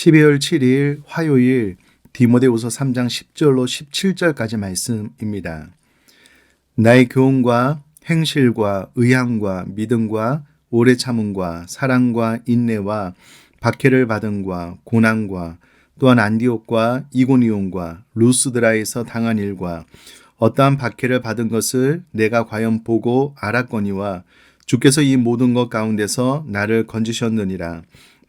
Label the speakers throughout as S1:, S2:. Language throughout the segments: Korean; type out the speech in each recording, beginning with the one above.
S1: 12월 7일 화요일 디모데후서 3장 10절로 17절까지 말씀입니다. 나의 교훈과 행실과 의향과 믿음과 오래 참음과 사랑과 인내와 박해를 받음과 고난과 또한 안디옥과 이고니온과 루스드라에서 당한 일과 어떠한 박해를 받은 것을 내가 과연 보고 알았거니와 주께서 이 모든 것 가운데서 나를 건지셨느니라.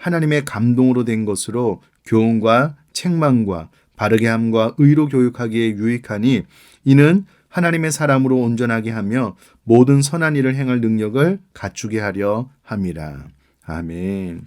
S1: 하나님의 감동으로 된 것으로 교훈과 책망과 바르게 함과 의로 교육하기에 유익하니 이는 하나님의 사람으로 온전하게 하며 모든 선한 일을 행할 능력을 갖추게 하려 함이라. 아멘.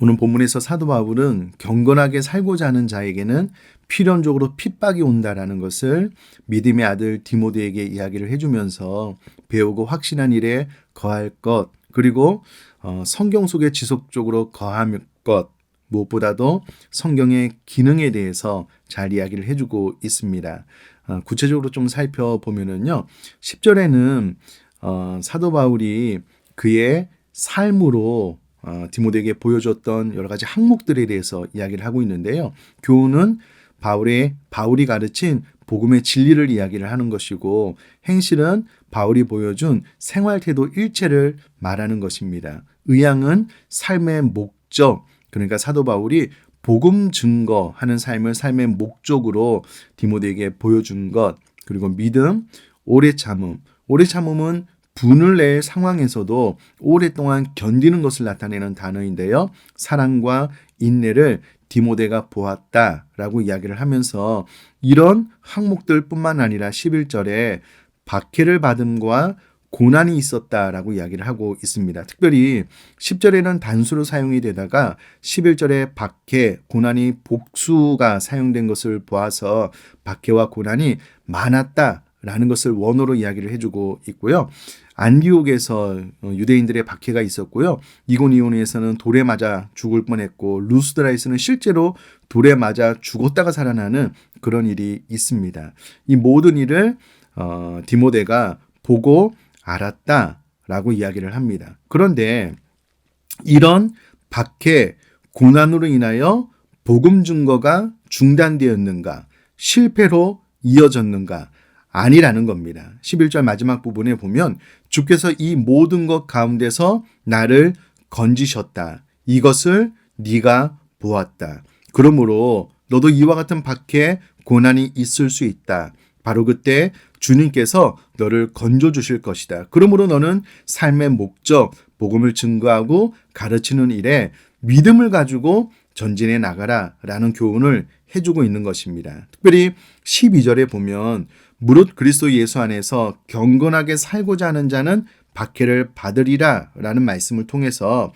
S1: 오늘 본문에서 사도 바울은 경건하게 살고자 하는 자에게는 필연적으로 핍박이 온다라는 것을 믿음의 아들 디모데에게 이야기를 해주면서 배우고 확신한 일에 거할 것 그리고 어, 성경 속에 지속적으로 거할 것 무엇보다도 성경의 기능에 대해서 잘 이야기를 해주고 있습니다. 어, 구체적으로 좀 살펴보면은요, 10절에는 어, 사도 바울이 그의 삶으로 어, 디모데에게 보여줬던 여러 가지 항목들에 대해서 이야기를 하고 있는데요. 교훈은 바울의 바울이 가르친 복음의 진리를 이야기를 하는 것이고 행실은 바울이 보여준 생활 태도 일체를 말하는 것입니다. 의향은 삶의 목적, 그러니까 사도 바울이 복음 증거하는 삶을 삶의 목적으로 디모데에게 보여준 것, 그리고 믿음, 오래 참음. 오래 참음은 분을 낼 상황에서도 오랫동안 견디는 것을 나타내는 단어인데요. 사랑과 인내를 디모데가 보았다라고 이야기를 하면서 이런 항목들뿐만 아니라 11절에 박해를 받음과 고난이 있었다라고 이야기를 하고 있습니다. 특별히 10절에는 단수로 사용이 되다가 11절에 박해, 고난이 복수가 사용된 것을 보아서 박해와 고난이 많았다 라는 것을 원어로 이야기를 해주고 있고요. 안디옥에서 유대인들의 박해가 있었고요. 이고니온에서는 돌에 맞아 죽을 뻔했고 루스드라에서는 실제로 돌에 맞아 죽었다가 살아나는 그런 일이 있습니다. 이 모든 일을 어, 디모데가 보고 알았다라고 이야기를 합니다. 그런데 이런 박해, 고난으로 인하여 복음 증거가 중단되었는가, 실패로 이어졌는가, 아니라는 겁니다. 11절 마지막 부분에 보면 주께서 이 모든 것 가운데서 나를 건지셨다. 이것을 네가 보았다. 그러므로 너도 이와 같은 박해, 고난이 있을 수 있다. 바로 그때 주님께서 너를 건져 주실 것이다. 그러므로 너는 삶의 목적, 복음을 증거하고 가르치는 일에 믿음을 가지고 전진해 나가라 라는 교훈을 해주고 있는 것입니다. 특별히 12절에 보면 무릇 그리스도 예수 안에서 경건하게 살고자 하는 자는 박해를 받으리라 라는 말씀을 통해서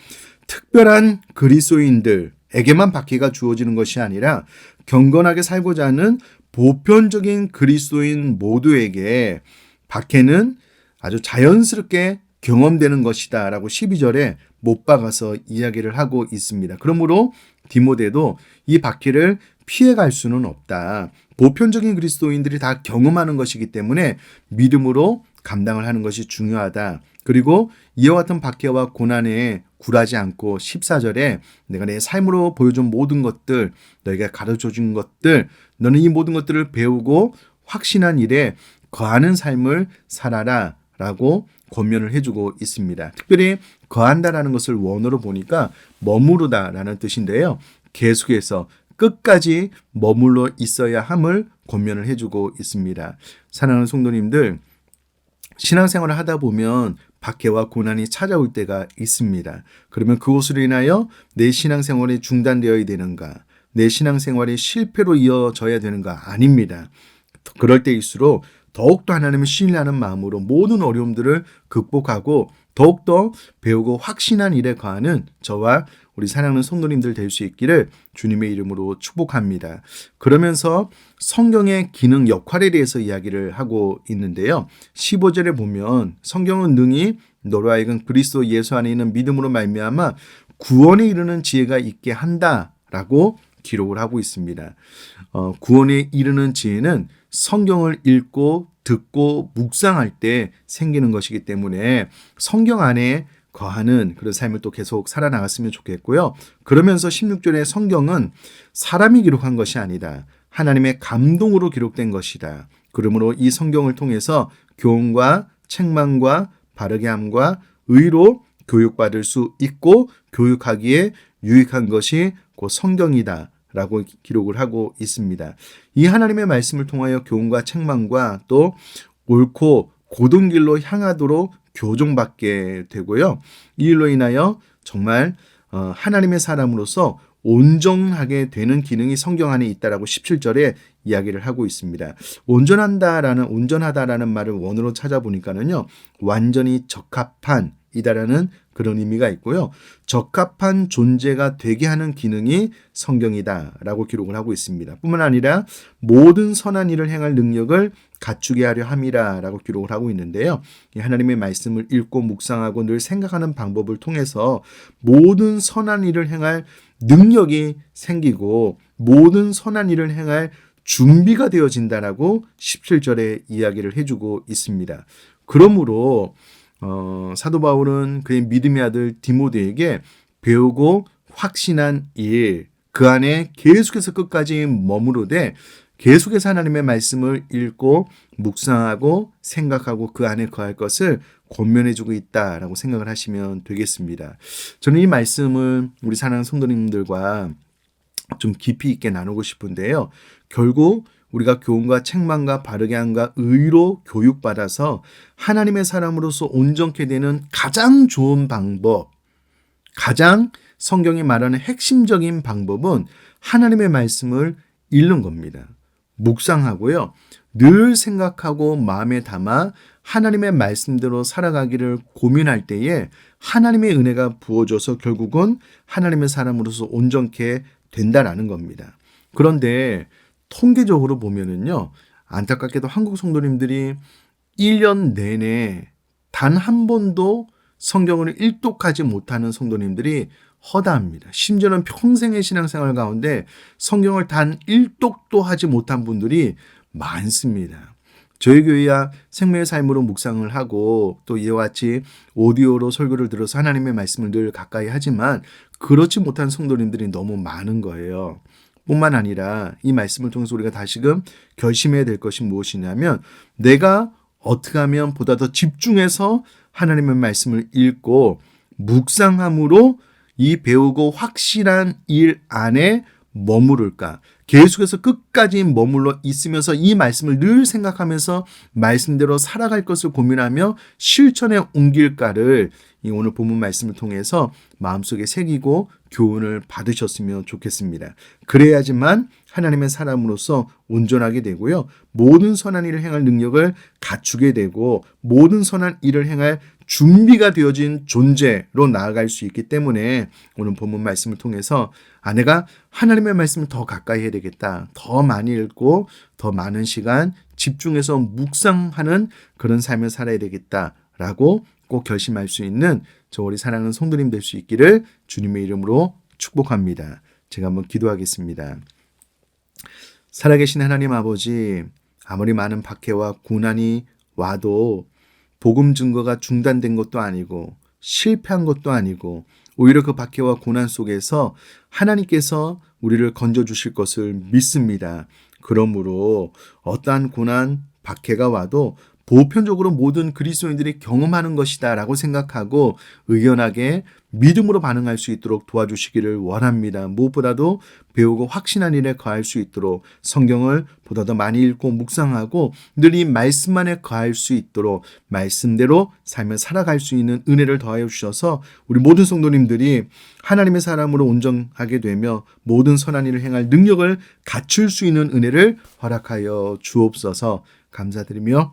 S1: 특별한 그리스도인들에게만 박해가 주어지는 것이 아니라 경건하게 살고자 하는 보편적인 그리스도인 모두에게 박해는 아주 자연스럽게 경험되는 것이다 라고 12절에 못 박아서 이야기를 하고 있습니다. 그러므로 디모데도 이 박해를 피해갈 수는 없다. 보편적인 그리스도인들이 다 경험하는 것이기 때문에 믿음으로 감당을 하는 것이 중요하다. 그리고 이와 같은 박해와 고난에 굴하지 않고 14절에 내가 내 삶으로 보여준 모든 것들, 너에게 가르쳐 준 것들, 너는 이 모든 것들을 배우고 확신한 일에 거하는 삶을 살아라 라고 권면을 해주고 있습니다. 특별히 거한다라는 것을 원어로 보니까 머무르다라는 뜻인데요. 계속해서 끝까지 머물러 있어야 함을 권면을 해주고 있습니다. 사랑하는 성도님들, 신앙생활을 하다 보면 박해와 고난이 찾아올 때가 있습니다. 그러면 그것으로 인하여 내 신앙생활이 중단되어야 되는가? 내 신앙생활이 실패로 이어져야 되는가? 아닙니다. 그럴 때일수록 더욱더 하나님을 신뢰하는 마음으로 모든 어려움들을 극복하고 더욱더 배우고 확신한 일에 거하는 저와 우리 사랑하는 성도님들 될 수 있기를 주님의 이름으로 축복합니다. 그러면서 성경의 기능 역할에 대해서 이야기를 하고 있는데요. 15절에 보면 성경은 능히 너로 하여금 그리스도 예수 안에 있는 믿음으로 말미암아 구원에 이르는 지혜가 있게 한다라고 기록을 하고 있습니다. 어, 구원에 이르는 지혜는 성경을 읽고 듣고 묵상할 때 생기는 것이기 때문에 성경 안에 거하는 그런 삶을 또 계속 살아나갔으면 좋겠고요. 그러면서 16절에 성경은 사람이 기록한 것이 아니다. 하나님의 감동으로 기록된 것이다. 그러므로 이 성경을 통해서 교훈과 책망과 바르게 함과 의로 교육받을 수 있고 교육하기에 유익한 것이 곧 성경이다. 라고 기록을 하고 있습니다. 이 하나님의 말씀을 통하여 교훈과 책망과 또 옳고 고든 길로 향하도록 교정받게 되고요. 이 일로 인하여 정말 어, 하나님의 사람으로서 온전하게 되는 기능이 성경 안에 있다라고 17절에 이야기를 하고 있습니다. 온전한다라는 온전하다라는 말을 원어로 찾아보니까는요. 완전히 적합한 이다라는 그런 의미가 있고요. 적합한 존재가 되게 하는 기능이 성경이다라고 기록을 하고 있습니다. 뿐만 아니라 모든 선한 일을 행할 능력을 갖추게 하려 함이라라고 기록을 하고 있는데요. 하나님의 말씀을 읽고 묵상하고 늘 생각하는 방법을 통해서 모든 선한 일을 행할 능력이 생기고 모든 선한 일을 행할 준비가 되어진다라고 17절에 이야기를 해주고 있습니다. 그러므로 어, 사도 바울은 그의 믿음의 아들 디모데에게 배우고 확신한 일, 그 안에 계속해서 끝까지 머무르되 계속해서 하나님의 말씀을 읽고 묵상하고 생각하고 그 안에 거할 것을 권면해주고 있다라고 생각을 하시면 되겠습니다. 저는 이 말씀을 우리 사랑하는 성도님들과 좀 깊이 있게 나누고 싶은데요. 결국 우리가 교훈과 책망과 바르게 함과 의로 교육받아서 하나님의 사람으로서 온전케 되는 가장 좋은 방법, 가장 성경이 말하는 핵심적인 방법은 하나님의 말씀을 읽는 겁니다. 묵상하고요. 늘 생각하고 마음에 담아 하나님의 말씀대로 살아가기를 고민할 때에 하나님의 은혜가 부어져서 결국은 하나님의 사람으로서 온전케 된다라는 겁니다. 그런데 통계적으로 보면은요, 안타깝게도 한국 성도님들이 1년 내내 단 한 번도 성경을 일독하지 못하는 성도님들이 허다합니다. 심지어는 평생의 신앙생활 가운데 성경을 단 1독도 하지 못한 분들이 많습니다. 저희 교회야 생명의 삶으로 묵상을 하고 또 이와 같이 오디오로 설교를 들어서 하나님의 말씀을 늘 가까이 하지만 그렇지 못한 성도님들이 너무 많은 거예요. 뿐만 아니라 이 말씀을 통해서 우리가 다시금 결심해야 될 것이 무엇이냐면 내가 어떻게 하면 보다 더 집중해서 하나님의 말씀을 읽고 묵상함으로 이 배우고 확실한 일 안에 머무를까? 계속해서 끝까지 머물러 있으면서 이 말씀을 늘 생각하면서 말씀대로 살아갈 것을 고민하며 실천에 옮길까를 이 오늘 본문 말씀을 통해서 마음속에 새기고 교훈을 받으셨으면 좋겠습니다. 그래야지만 하나님의 사람으로서 온전하게 되고요. 모든 선한 일을 행할 능력을 갖추게 되고 모든 선한 일을 행할 준비가 되어진 존재로 나아갈 수 있기 때문에 오늘 본문 말씀을 통해서 아내가 하나님의 말씀을 더 가까이 해야 되겠다. 더 많이 읽고 더 많은 시간 집중해서 묵상하는 그런 삶을 살아야 되겠다라고 꼭 결심할 수 있는 저 우리 사랑하는 성도님 될 수 있기를 주님의 이름으로 축복합니다. 제가 한번 기도하겠습니다. 살아계신 하나님 아버지, 아무리 많은 박해와 고난이 와도 복음 증거가 중단된 것도 아니고 실패한 것도 아니고 오히려 그 박해와 고난 속에서 하나님께서 우리를 건져 주실 것을 믿습니다. 그러므로 어떠한 고난, 박해가 와도 보편적으로 모든 그리스도인들이 경험하는 것이다라고 생각하고 의연하게 믿음으로 반응할 수 있도록 도와주시기를 원합니다. 무엇보다도 배우고 확신한 일에 거할 수 있도록 성경을 보다 더 많이 읽고 묵상하고 늘 이 말씀 안에 거할 수 있도록 말씀대로 삶을 살아갈 수 있는 은혜를 더하여 주셔서 우리 모든 성도님들이 하나님의 사람으로 온전하게 되며 모든 선한 일을 행할 능력을 갖출 수 있는 은혜를 허락하여 주옵소서 감사드리며